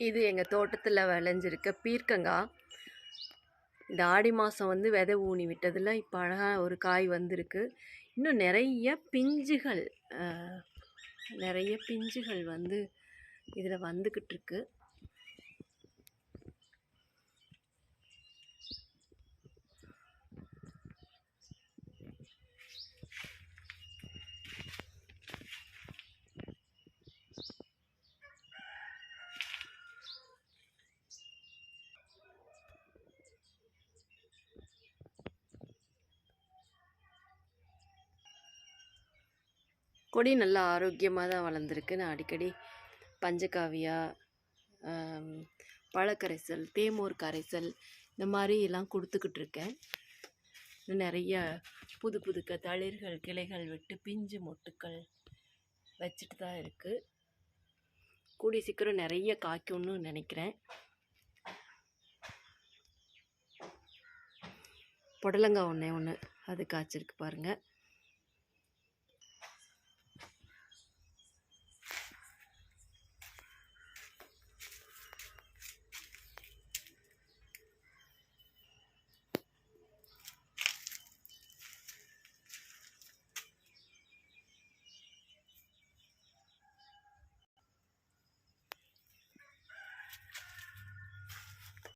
இது எங்கள் தோட்டத்தில் விளைஞ்சிருக்க பீர்க்கங்காய் இந்த ஆடி மாதம் வந்து விதை ஊனி விட்டதில் இப்போ அழகாக ஒரு காய் வந்திருக்கு. இன்னும் நிறைய பிஞ்சுகள் நிறைய பிஞ்சுகள் வந்து இதில் வந்துக்கிட்டு இருக்குது கொடி நல்லா ஆரோக்கியமாக தான் வளர்ந்துருக்கு. நான் அடிக்கடி பஞ்சகாவியா பழக்கரைசல் தேமூர் கரைசல் இந்த மாதிரி எல்லாம் கொடுத்துக்கிட்டு இருக்கேன். நிறைய புது புது தளிர்கள் கிளைகள் விட்டு பிஞ்சு மொட்டுக்கள் வச்சுட்டு தான் இருக்குது கூடிய சீக்கிரம் நிறைய காய்க்கும்னு நினைக்கிறேன். புடலங்காய் ஒன்றே ஒன்று அது காய்ச்சிருக்கு பாருங்கள்